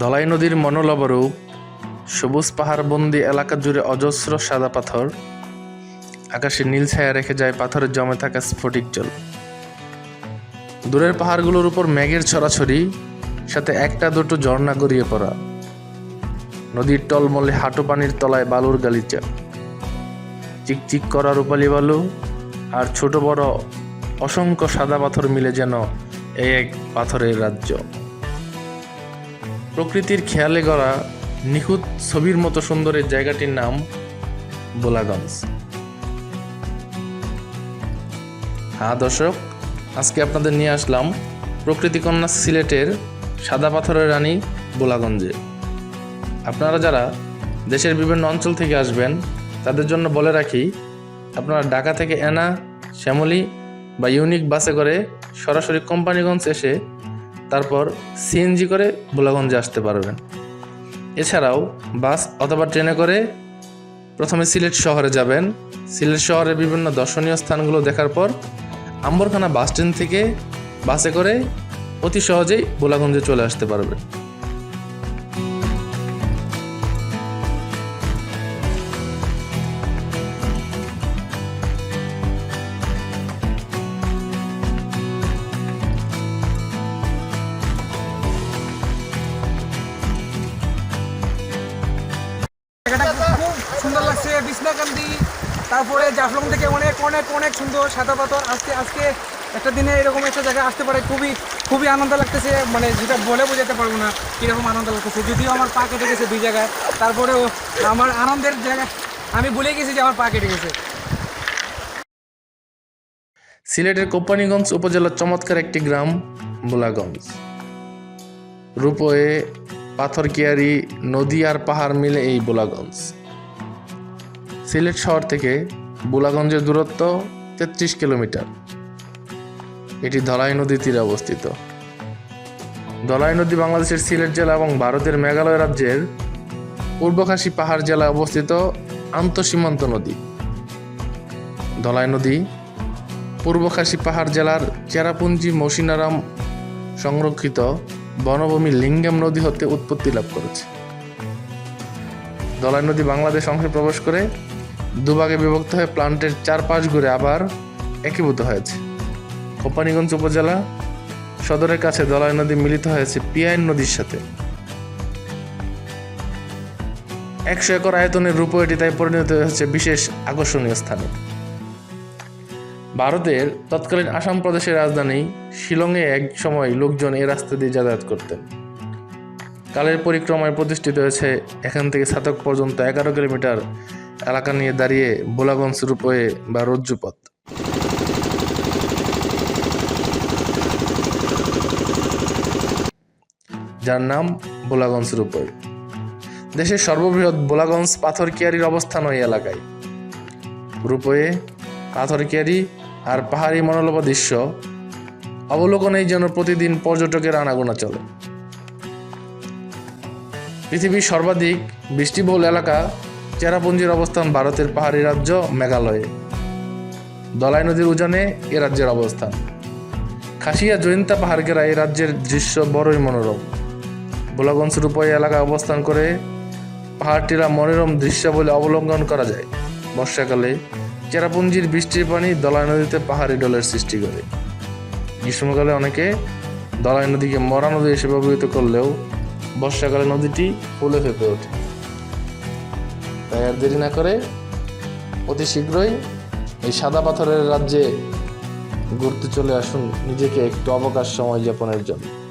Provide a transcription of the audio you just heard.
ধলাই নদীর মনোলবরূপ সবুজ পাহাড়বন্দি এলাকা জুড়ে অজস্র সাদা পাথর। আকাশে নীল ছায়া রেখে যায় পাথরের জমে থাকা স্ফটিক জল। দূরের পাহাড়গুলোর উপর মেঘের ছড়াছড়ি, সাথে একটা দুটো ঝর্ণা গড়িয়ে পড়া। নদীর টলমলে হাঁটু পানির তলায় বালুর গালিচা। চিকচিক করা রূপালি বালু আর ছোট বড় অসংখ্য সাদা পাথর মিলে যেন এক পাথরের রাজ্য। প্রকৃতির খেয়ালে গড়া নিখুঁত ছবির মতো সুন্দর এই জায়গাটির নাম বোলাগঞ্জ। হ্যাঁ দর্শক, আজকে আপনাদের নিয়ে আসলাম প্রকৃতিকন্যা সিলেটের সাদা পাথরের রানী বোলাগঞ্জে। আপনারা যারা দেশের বিভিন্ন অঞ্চল থেকে আসবেন, তাদের জন্য বলে রাখি, আপনারা ঢাকা থেকে এনা, শ্যামলী বা ইউনিক বাসে করে সরাসরি কোম্পানিগঞ্জ এসে তারপর সিএনজি করে বোলাগঞ্জে আসতে পারবেন। এছাড়াও বাস অথবা ট্রেনে করে প্রথমে সিলেট শহরে যাবেন। সিলেট শহরের বিভিন্ন দর্শনীয় স্থানগুলো দেখার পর আম্বরখানা বাস স্ট্যান্ড থেকে বাসে করে অতি সহজেই বোলাগঞ্জে চলে আসতে পারবেন। বিছনাকান্দি তারপরে জাফলং থেকে অনেক অনেক অনেক সুন্দর সাদা পাথর। আজকে আজকে একটা দিনে এরকম একটা জায়গায় আসতে পারে, খুবই খুবই আনন্দ লাগতেছে। মানে যেটা বলে বোঝাতে পারব না কীরকম আনন্দ লাগতেছে। যদিও আমার পা কেটে গেছে দুই জায়গায়। তারপরেও আমার আনন্দের জায়গা আমি ভুলে গেছি যে আমার পা কেটে গেছে। সিলেটের কোম্পানিগঞ্জ উপজেলার চমৎকার একটি গ্রাম বোলাগঞ্জ রূপয়ে পাথরকিয়ারি, নদী আর পাহাড় মিলে এই বোলাগঞ্জ সিলেট শহর থেকে বোলাগঞ্জের দূরত্ব তেত্রিশ কিলোমিটার। এটি ধলাই নদীর তীরে অবস্থিত। ধলাই নদী বাংলাদেশের সিলেট জেলা এবং ভারতের মেঘালয় রাজ্যের পূর্বখাসী পাহাড় জেলায় অবস্থিত আন্তঃসীমান্ত নদী। ধলাই নদী পূর্বখাসী পাহাড় জেলার চেরাপুঞ্জি মৌসিনারাম সংরক্ষিত বনভূমি লিঙ্গাম নদী হতে উৎপত্তি লাভ করেছে। দলাই নদী বাংলাদেশ অংশে প্রবেশ করে দুভাগে বিভক্ত হয়ে প্লান্টের চারপাশ ঘুরে আবার একীভূত হয়েছে। কোম্পানিগঞ্জ উপজেলা সদরের কাছে দলাই নদী মিলিত হয়েছে পিয়াইন নদীর সাথে। একশো একর আয়তনের রূপ এটি তাই পরিণত হয়েছে বিশেষ আকর্ষণীয় স্থানে। ভারতের তৎকালীন আসাম প্রদেশের রাজধানী শিলংয়ে এক সময় লোকজন এ রাস্তা দিয়ে যাতায়াত করতেন। কালের পরিক্রমায় প্রতিষ্ঠিত হয়েছে এখান থেকে ছাতক পর্যন্ত এগারো কিলোমিটার এলাকা নিয়ে দাঁড়িয়ে বোলাগঞ্জ রূপয়ে বা রজ্জুপথ যার নাম বোলাগঞ্জ রূপয়ে দেশের সর্ববৃহৎ বোলাগঞ্জ পাথরকিয়ারির অবস্থান ওই এলাকায়। রূপয়ে পাথরকিয়ারি আর পাহাড়ি মনোলোভা দৃশ্য অবলোকনেই যেন প্রতিদিন পর্যটকের আনাগোনা চলে। পৃথিবীর সর্বাধিক বৃষ্টিবহুল এলাকা চেরাপুঞ্জির অবস্থান ভারতের পাহাড়ি রাজ্য মেঘালয়ে। দলাই নদীর উজানে এ রাজ্যের অবস্থান। খাসিয়া জয়ন্তা পাহাড় ঘেরা এই রাজ্যের দৃশ্য বড়ই মনোরম। ভোলাগঞ্জ রূপই এলাকায় অবস্থান করে পাহাড়টিরা মনোরম দৃশ্য বলে অবলম্বন করা যায়। বর্ষাকালে চেরাপুঞ্জির বৃষ্টির পানি দলাই নদীতে পাহাড়ি ডলের সৃষ্টি করে। গ্রীষ্মকালে অনেকে দলাই নদীকে মরা নদী হিসেবে অভিহিত করলেও বর্ষাকালে নদীটি ফুলে ফেঁপে ওঠে। তাই আর দেরি না করে অতি শীঘ্রই এই সাদা পাথরের রাজ্যে ঘুরতে চলে আসুন। নিজেকে একটু অবকাশ সময় যাপনের জন্য।